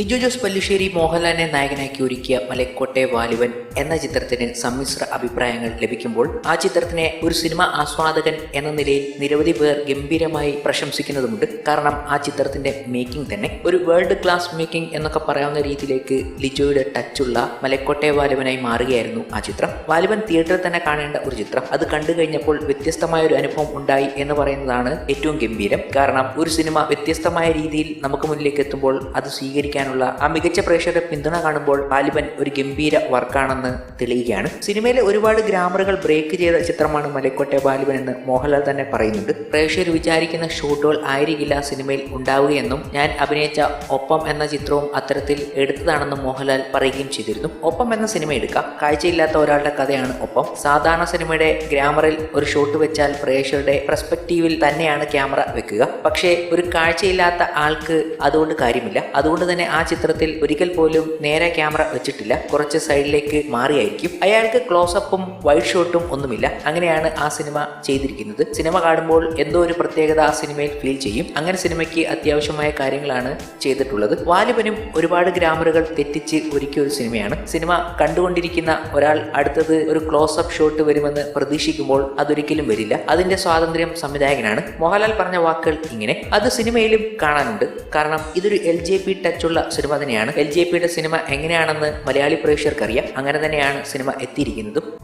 ലിജു ജോസ് പല്ലിശ്ശേരി മോഹൻലാലിനെ നായകനാക്കി ഒരുക്കിയ മലക്കോട്ടെ വാലുവൻ എന്ന ചിത്രത്തിന് സമ്മിശ്ര അഭിപ്രായങ്ങൾ ലഭിക്കുമ്പോൾ ആ ചിത്രത്തിനെ ഒരു സിനിമ ആസ്വാദകൻ എന്ന നിലയിൽ നിരവധി പേർ ഗംഭീരമായി പ്രശംസിക്കുന്നതുമുണ്ട്. കാരണം ആ ചിത്രത്തിന്റെ മേക്കിംഗ് തന്നെ ഒരു വേൾഡ് ക്ലാസ് മേക്കിംഗ് എന്നൊക്കെ പറയാവുന്ന രീതിയിലേക്ക് ലിജോയുടെ ടച്ചുള്ള മലക്കോട്ടെ വാലുവനായി മാറുകയായിരുന്നു ആ ചിത്രം. വാലുവൻ തിയേറ്ററിൽ തന്നെ കാണേണ്ട ഒരു ചിത്രം. അത് കണ്ടു കഴിഞ്ഞപ്പോൾ വ്യത്യസ്തമായ ഒരു അനുഭവം ഉണ്ടായി എന്ന് പറയുന്നതാണ് ഏറ്റവും ഗംഭീരം. കാരണം ഒരു സിനിമ വ്യത്യസ്തമായ രീതിയിൽ നമുക്ക് മുന്നിലേക്ക് എത്തുമ്പോൾ അത് സ്വീകരിക്കാനുള്ള ആ മികച്ച പ്രേക്ഷകരുടെ പിന്തുണ കാണുമ്പോൾ വാലിബൻ ഒരു ഗംഭീര വർക്കാണെന്ന് തെളിയുകയാണ് സിനിമയിലെ ഒരുപാട് ഗ്രാമറുകൾ ബ്രേക്ക് ചെയ്ത ചിത്രമാണ് മലക്കോട്ടെ ബാലിബൻ എന്ന് മോഹൻലാൽ തന്നെ പറയുന്നുണ്ട്. പ്രേക്ഷകർ വിചാരിക്കുന്ന ഷൂട്ടുകൾ ആയിരിക്കില്ല സിനിമയിൽ ഉണ്ടാവുകയെന്നും ഞാൻ അഭിനയിച്ച ഒപ്പം എന്ന ചിത്രവും അത്തരത്തിൽ എടുത്തതാണെന്നും മോഹൻലാൽ പറയുകയും ചെയ്തിരുന്നു. ഒപ്പം എന്ന സിനിമ എടുക്കാം. കാഴ്ചയില്ലാത്ത ഒരാളുടെ കഥയാണ് ഒപ്പം. സാധാരണ സിനിമയുടെ ഗ്രാമറിൽ ഒരു ഷോട്ട് വെച്ചാൽ പ്രേക്ഷകരുടെ പെർസ്പെക്റ്റീവിൽ തന്നെയാണ് ക്യാമറ വെക്കുക. പക്ഷേ ഒരു കാഴ്ചയില്ലാത്ത ആൾക്ക് അതുകൊണ്ട് കാര്യമില്ല. അതുകൊണ്ട് തന്നെ ആ ചിത്രത്തിൽ ഒരിക്കൽ പോലും നേരെ ക്യാമറ വെച്ചിട്ടില്ല. കുറച്ച് സൈഡിലേക്ക് മാറിയായിരിക്കും. അയാൾക്ക് ക്ലോസപ്പും വൈഡ് ഷോട്ടും ഒന്നുമില്ല. അങ്ങനെയാണ് ആ സിനിമ ചെയ്തിരിക്കുന്നത്. സിനിമ കാണുമ്പോൾ എന്തോ ഒരു പ്രത്യേകത ആ സിനിമയിൽ ഫീൽ ചെയ്യും. അങ്ങനെ സിനിമയ്ക്ക് അത്യാവശ്യമായ കാര്യങ്ങളാണ് ചെയ്തിട്ടുള്ളത്. വാലിബനും ഒരുപാട് ഗ്രാമറുകൾ തെറ്റിച്ച് ഒരുക്കിയ ഒരു സിനിമയാണ്. സിനിമ കണ്ടുകൊണ്ടിരിക്കുന്ന ഒരാൾ അടുത്തത് ഒരു ക്ലോസപ്പ് ഷോട്ട് വരുമെന്ന് പ്രതീക്ഷിക്കുമ്പോൾ അതൊരിക്കലും വരില്ല. അതിന്റെ സ്വാതന്ത്ര്യം സംവിധായകനാണ്. മോഹൻലാൽ പറഞ്ഞ വാക്കുകൾ ഇങ്ങനെ. അത് സിനിമയിലും കാണാനുണ്ട്. കാരണം ഇതൊരു എൽ ജെ പി ടച്ചുള്ള സിനിമ തന്നെയാണ്. എൽ ജെ പിയുടെ സിനിമ എങ്ങനെയാണെന്ന് മലയാളി പ്രേക്ഷകർക്കറിയാം. അങ്ങനെ തന്നെയാണ് സിനിമ എത്തിയിരിക്കുന്നതും.